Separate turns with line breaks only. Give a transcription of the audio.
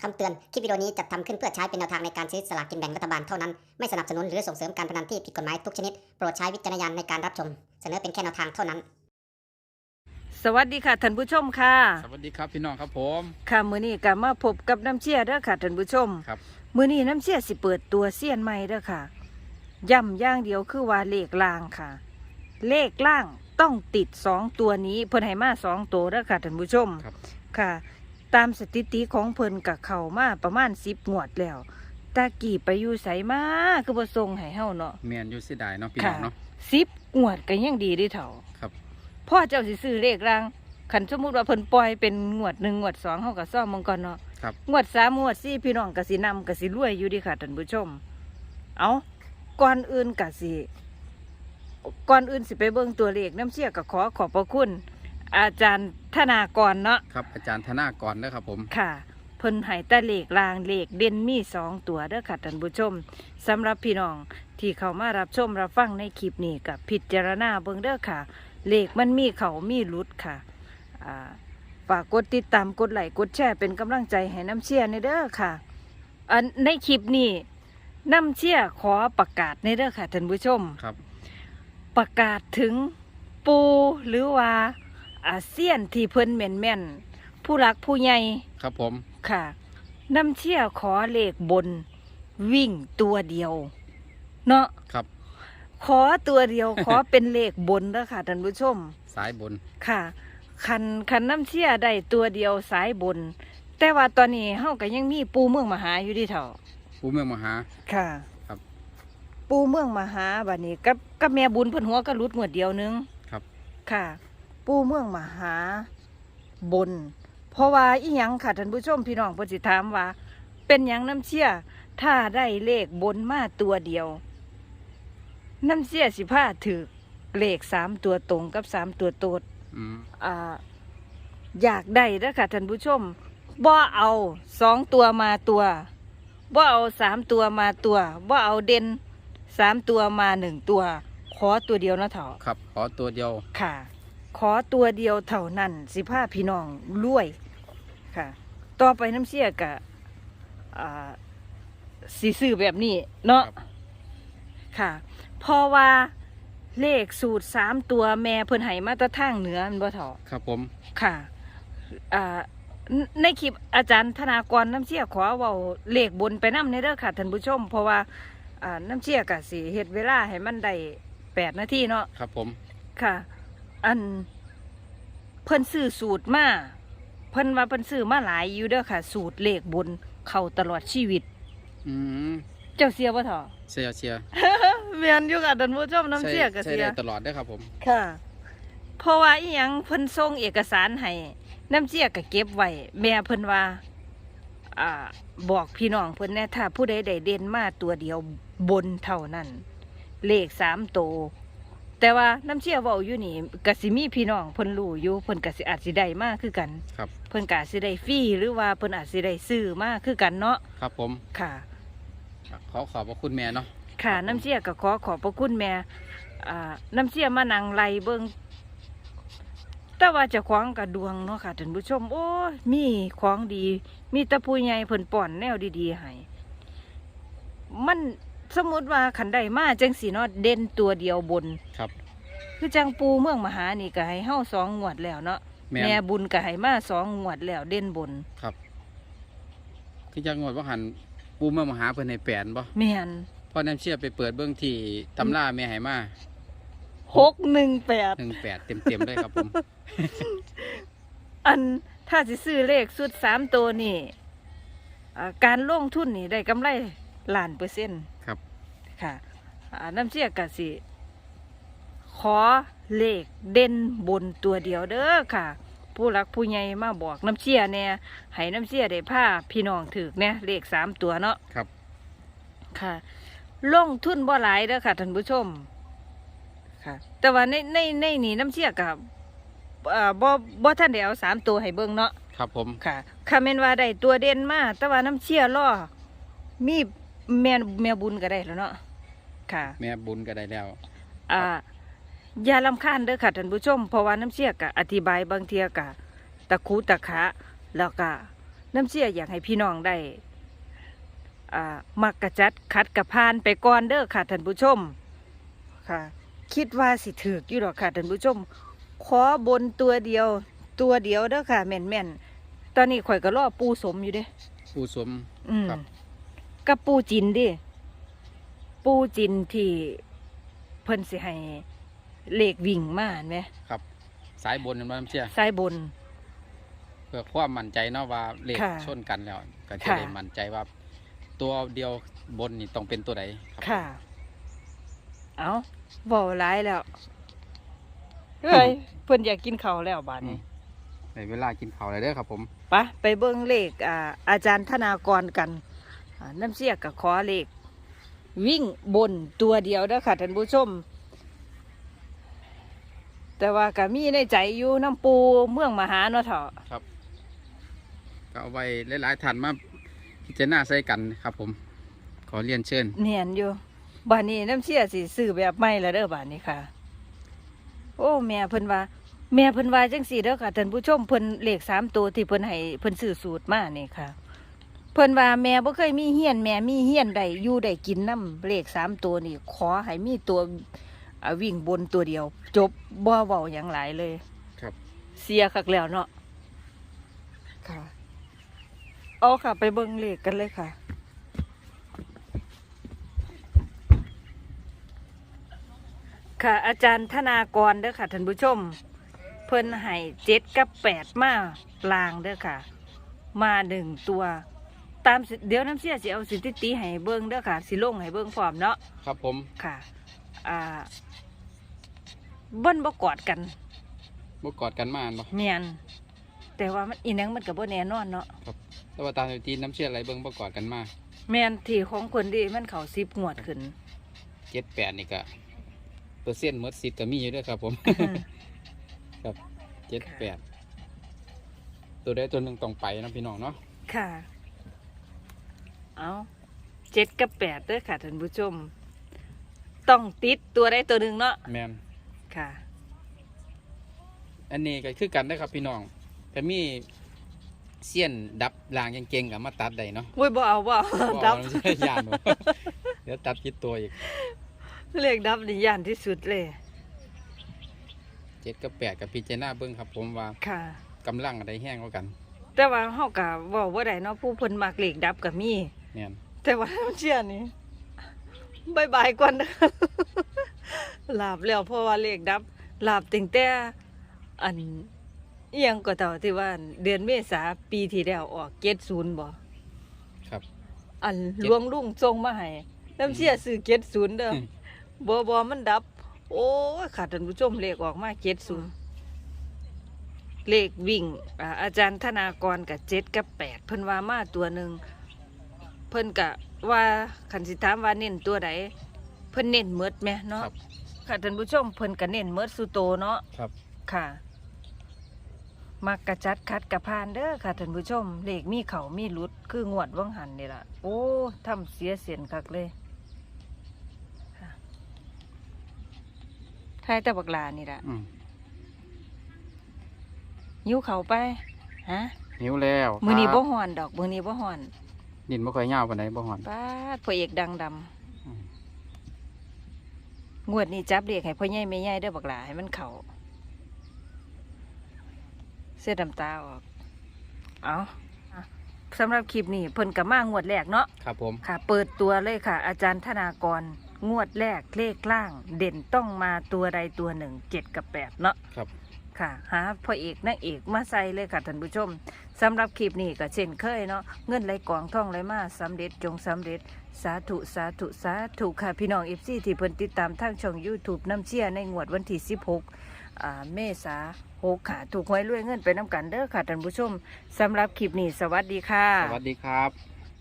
คำเตือน คลิปวิดีโอนี้จัดทำขึ้นเพื่อใช้เป็นแนวทางในการซื้อสลากกินแบ่งรัฐบาลเท่านั้น ไม่สนับสนุนหรือส่งเสริมการพนันที่ผิดกฎหมายทุกชนิด โปรดใช้วิจารณญาณในการรับชม เสนอเป็นแค่แนวทางเท่านั้น
สวัสดีค่ะท่านผู้ชมค่ะ
สวัสดีครับพี่น้องครับผม
ค่ะมื้อนี้ก็มาพบกับน้ำเชี่ยเด้อค่ะท่านผู้ชม
ครับ
มื้อนี้น้ำเชี่ยสิเปิดตัวเสี้ยนใหม่เด้อค่ะย้ำอย่างเดียวคือว่าเลขล่างค่ะ เลขล่างต้องติดสองตัวนี้เพิ่นให้มาสองตัวเด้อค่ะท่านผู้ชม
ครับ
ค่ะ ตามสถิติของเพิ่นกับเข้ามาประมาณ10งวดแล้ว ตากี่ไปอยู่ไสมาคือบ่ส่งให้เฮาเนาะ
แมนอยูเสียดายเนาะพี่น้
ค่ะ
องเนาะ
10งวดก็ยังดีเด้เถ่า
ครับ
พ่อเจ้าสิซื้อเลขรางขันสมมุติว่าเพิ่นปล่อยเป็นงวดหนึ่งงวดสองเฮาก็ซ่อมมังก่อนเนาะ
ครับ
งวดสามงวดสี่พี่น้องก็สินำก็สิรวยอยู่ดีค่ะท่านผู้ชม เอาก่อนอื่นก็สิก่อนอื่นสิไปเบิ่งตัวเลขน้ำเชี่ยก็ขอขอบพระคุณ อาจารย์ธนากรเนาะ
ครับอาจารย์ธนากรนะครับผม
ค่ะเพิ่นให้แต่เลขรางเลขเด่นมีสองตัวเด้อค่ะท่านผู้ชมสำหรับพี่น้องที่เข้ามารับชมรับฟังในคลิปนี้กับพิจารณาเบิ่งเด้อค่ะ เลขมันมีเขามีหลุดค่ะอ่าฝากกดติดตามกดไลค์กดแชร์เป็นกำลังใจให้น้ำเชียร์ในเด้อค่ะอันในคลิปนี้น้ำเชียร์ขอประกาศในเด้อค่ะท่านผู้ชม
ครับ
ประกาศถึงปูหรือว่า อาเซียนที่เพิ่นแม่นแม่นๆผู้รักผู้ใหญ่
ครับผม
ค่ะน้ำเชี่ยขอเลขบน วิ่งตัวเดียว เนาะ
ครับ
ขอตัวเดียว ขอเป็นเลขบนแล้วค่ะท่านผู้ชม
สายบน
ค่ะ คันคันน้ำเชี่ยได้ตัวเดียวสายบน แต่ว่าตอนนี้เฮาก็ยังมีปูเมืองมหาอยู่ที่เถ่า
ผู้เมืองมหา
ค่ะ
ครับ
ปูเมืองมหาบัดนี้กับกับแม่บุญเพิ่นหัวก็รุดงวดเดียวหนึง
ครับ
ค่ะ ปูเมืองมหาบน เพราะว่าอีหยังค่ะท่านผู้ชมพี่น้องเพิ่นสิถามว่า เป็นหยังน้ำเชี่ยถ้าได้เลขบนมาตัวเดียว น้ำเชี่ยสิพาถือเลขสามตัวตรงกับสามตัวโตด
อืม
อ่าอยากได้เด้อค่ะท่านผู้ชมบ่เอาสองตัวมาตัวบ่เอาสามตัวมาตัวบ่เอาเด่นสามตัวมาหนึ่งตัว ขอตัวเดียวนะเถาะ
ครับ ขอตัวเดียว
ค่ะ ขอตัวเดียวเท่านั้นสิพาพี่น้องรวยค่ะ ต่อไปน้ำเชี่ยกะอ่าสีซื้อแบบนี้เนาะ
ครับ
ค่ะเพราะว่าเลขสูตรสามตัวแม่เพิ่นให้มาแตะทางเหนือแมันบ่เถาะ
ครับผม
ค่ะอ่าในในคลิปอาจารย์ธนากรน้ำเชี่ยขอเว้าเลขบนไปน้ำในเด้อค่ะท่านผู้ชม เพราะว่าอ่าน้ำเชี่ยกะสิเฮ็ดเวลาให้มันได้แปดนาทีเนาะ
ครับผม
ค่ะ อันเพิ่นซื้อสูตรมาเพิ่นว่าเพิ่นซื้อมาหลายอยู่เด้อค่ะ สูตรเลขบนเข้าตลอดชีวิต
อืม
เจ้าเสียบ่เถอะ
เชียร์เชียร์
แม่นอยู่ค่ะท่านผู้ชมน้ำเสียก็
ใช้
เสีย
ได้ตลอดได้อครับผม
ค่ะ เพราะว่าอีหยังเพิ่นส่งเอกสารให้น้ำเสียก็เก็บไว้แม่เพิ่นว่า อ่า บอกพี่น้องเพิ่นแน่ถ้าผู้ใดได้เด่นมาตัวเดียวบนเท่านั้น เลขสามโตว แต่ว่าน้ำเชี่ยเว้าอยู่นี่กสิมีพี่น้องเพิ่นรู้อยู่เพิ่นกสิอาจสิได้มากคือกัน
ครับ
เพิ่นกอาจสิได้ฟรีหรือว่าเพิ่นอาจสิได้ซื้อมากคือกันเนาะ
ครับผม
ค่ะ
ขอขอบพระคุณแม่เนาะ
ค่ะน้ำเชี่ยก็ขอขอบพระคุณแม่อ่าน้ำเชี่ยมานั่งไล่เบิ่งแต่ว่าเจะคว้าของกับดวงเนาะค่ะท่านผู้ชม โอ้ยมีของดี มีแตะพูใหญ่เพิ่นป้อนแนวดีๆให้มัน สมมติว่าขันได้มาจังสีเนาะเด่นตัวเดียวบน
ครับ
คือจังปูเมืองมหานี่ก็ให้เฮาสองงวดแล้วเนาะ
แม่
แม่
น
บุญก็ให้มาสองงวดแล้วเด่นบน
ครับคือจังหวัดว่าหันผู้เมืองมหาเพิ่นให้แปลนบ่
แม่น
พอน้ำเชียร์ไปเปิดเบื้องที่ตำราแม่ให้มา
หกหนึ่งแปด
หนึ่งแปดเต็มเต็มๆเลยครับผม
อันถ้าสิซื้อเลขสุดสามตัวนี่อ่าการลงทุนนี่ได้กำไร ล้านเปอร์เซ็นต์
ครับ
ค่ะอ่าน้ำเชี่ยกะสิ ขอเลขเด่นบนตัวเดียวเด้อค่ะ ผู้รักผู้ใหญ่มาบอกน้ำเชี่ยเนี่ยให้น้ำเชี่ยได้ผ้าพี่น้องถือเนี่ยเลขสามตัวเนาะ
ครับ
ค่ะลงทุนบ่หลายเด้อค่ะท่านผู้ชม ค่ะ แต่ว่าในในในนี่น้ำเชี่ยกับอ่าบ่บ่ท่านได้เอาสามตัวให้เบิ่งเนาะ
ครับผม
ค่ะคาเมนว่าได้ตัวเด่นมาแต่ว่าน้ำเชี่ยล่อมี แม่แม่บุญก็ได้แล้วเนาะค่ะ
แม่บุญก็ได้แล้ว
อ่าอย่าลำคาญเด้อค่ะท่านผู้ชมเพราะว่าน้ำเชี่ยกะอธิบายบางเทียกะตะคูตะขะแล้วก็น้ำเชี่ยอยากให้พี่น้องได้อ่ามักกระจัดคัดกระพานไปก่อนเด้อค่ะท่านผู้ชมค่ะ คิดว่าสิถือกอยู่หรอกค่ะท่านผู้ชม ขอบนตัวเดียว ตัวเดียวเด้อค่ะแม่นแม่นๆตอนนี้ข่อยก็รอปูสมอยู่เด้
ผู้สม
อืม
ครับ
กับปูจินดิ ปูจินที่เพิ่นสิให้เลขวิ่งมาเห็นไหม
ครับ สายบนนั่นว่าน้ำเชี่ย
ซ้ายบน
เพื่อความมั่นใจเนาะว่าเลข
ค่ะ
ชนกันแล้ว ก็จะ
ค่ะ
ได้มั่นใจว่า ตัวเดียวบนนี่ต้องเป็นตัวใดครับ
ค่ะ เอาบอกร้ายแล้วเฮ้ยเพิ่นอยากกินข้าวแล้วบาด
อื
นี้
มในเวลากินข้าวอะไรเด้อครับผม
ปะไปเบิ่งเลขอ่าอาจารย์ธนากรกันอ่า น้ำเสียกับขอเลขวิ่งบนตัวเดียวเด้อค่ะท่านผู้ชม แต่ว่าก็มีในใจอยู่น้ำปูเมืองมหาเนาะเถาะ
ครับก็เอาไว้หลายๆท่านมาพิจารณาใส่กันครับผม ขอเรียนเชิญ
เนียนอยู่บ้านนี้น้ำเชี่ยสิซื้อแบบใหม่ละเด้อบ้านนี้ค่ะ โอ้ แม่เพิ่นว่า แม่เพิ่นว่าจังสี่เด้อค่ะท่านผู้ชมเพิ่นเลขสามตัวที่เพิ่นให้เพิ่นซื้อสูตรมานี่ค่ะ เพิ่นว่าแม่บ่เคยมีเฮียนแม่มีเฮียนได้อยู่ได้กินน้ำเลขสามตัวนี่ ขอให้มีตัวอ่าวิ่งบนตัวเดียว จบบ่เว้าหยังหลายเลย
ครับ
เสียคักแล้วเนาะค่ะเอาค่ะ ไปเบิ่งเลขกันเลยค่ะ ค่ะ อาจารย์ธนากรเด้อค่ะท่านผู้ชม เพิ่นให้เจ็ดกับแปดมาลางเด้อค่ะ มาหนึ่งตัว ตามสิเดี๋ยวน้ำเสียสิเอาสิติติให้เบิ่งเด้อค่ะ สิลงให้เบิ่งพร้อมเนาะ
ครับผม
ค่ะ อ่าเบิ้นบ่กอดกัน
บ่กอดกันมาอันบ่
เมียนแต่ว่ามันอีนังมันกับบ่แน่นอนเนาะ
แต่ว่าตามที่น้ำเชื่ออะไรเบิ่งบ่กอดกันมา
แม่นที่ของคนดีมันเขาสิบงวดขึ้น
เจ็ดแปดนี่ก็เปอร์เซ็นต์หมดสิทธิ์ก็มีอยู่ด้วยครับ ผม ครับเจ็ดแปดตัวใดตัวหนึ่งต้องไปนะพี่น้องเนาะ
ค่ะ เอาเจ็ดกับแปดเด้อค่ะท่านผู้ชม ต้องติดตัวได้ตัวหนึ่งเนาะ
แมน
ค่ะ
อันนี้ก็คือกันนะครับพี่น้องแต่มีเสี้ยนดับลางยังเก่งกับมาตัดได้เนาะ
โว้ยบ่เอาบ่เอา
บ่
ดับ
เอาไม่ใช่ยานบ่เดี๋ยวตัดคิดตัวอีก
เลขดับนี่ย่านที่สุดเลย
เจ็ดกับแปดกับพิจารณาเบิ่งครับ ผมว่า
ค่ะ
กำลังอะไรแห้งกว่ากัน
แต่ว่าเฮาก็เว้าบ่ได้เนาะผู้เพิ่นมักเลขดับก็มี
แมน
แต่ว่าน้ำเชื่อนี่บายบายก่อนนะหลาบแล้วเพราะว่าเลขดับหลาบตั้งแต่อันเอียงก็เต่าที่ว่าเดือนเมษาปีที่แล้วออกเจ็ดศูนย์บ่
ครับ
อันหลวงลุงทรงมาให้น้ำเชื่อซื้อเจ็ดศูนย์เด้อ
อืม
บ่บ่มันดับ โอ้ยขาดท่านผู้ชมเลขออกมาเจ็ดศูนย์เลขวิ่งอ่าอาจารย์ธนากรกับเจ็ดกับแปดเพิ่นว่ามาตัวหนึ่ง เพิ่นกะว่าขันสิถามว่าเน้นตัวใดเพิ่นเน้นเมดไหมเนาะ
ครับ
ค่ะท่านผู้ชมเพิ่นก็เน้นเมดสุโตเนาะ
ครับ
ค่ะ มักกระจัดคัดกระพานเด้อค่ะท่านผู้ชมเลขมีเขามีหลุดคืองวดวังหันนี่ล่ะโอ้ทำเสียเสียนคักเลยค่ะทายแต่บักลานี่ล่ะ
อืม
ยิ้วเขาไปฮะ
หิวแล้ว
มือนี้
ค
บ่
รับ
ฮ้อนดอกมือนี้บ่ฮ้อน
ดินบ่ค่อยยาวปานใดบ่หอน
ป้าดพระเอกดังดำ
อืม
งวดนี้จับเด็กให้พ่อใหญ่แม่ใหญ่เด้อบักหลาให้มันเขาเสื้อดำตาออก เอาอะสำหรับคลิปนี้เพิ่นกับมางวดแรกเนาะ
ครับผม
ค่ะ เปิดตัวเลยค่ะ อาจารย์ธนากร งวดแรกเลขล่าง เด่นต้องมาตัวใดตัวหนึ่งเจ็ดกับแปดเนาะ
ครับ
ค่ะหาพ่อเอกนางเอกมาใส่เลยค่ะท่านผู้ชมสำหรับคลิปนี้ก็เช่นเคยเนาะเงินไหลกองท่องไหลมาสำเร็จจงสำเร็จสาธุสาธุสาธุค่ะพี่น้องเอฟซีที่เพิ่นติดตามทางช่อง YouTube น้ำเชี่ยในงวดวันที่ 16อ่าเมษาหกค่ะ ถูกหวยรวยเงินไปน้ำกันเด้อค่ะท่านผู้ชมสำหรับคลิปนี้สวัสดีค่ะ
สวัสดีครับ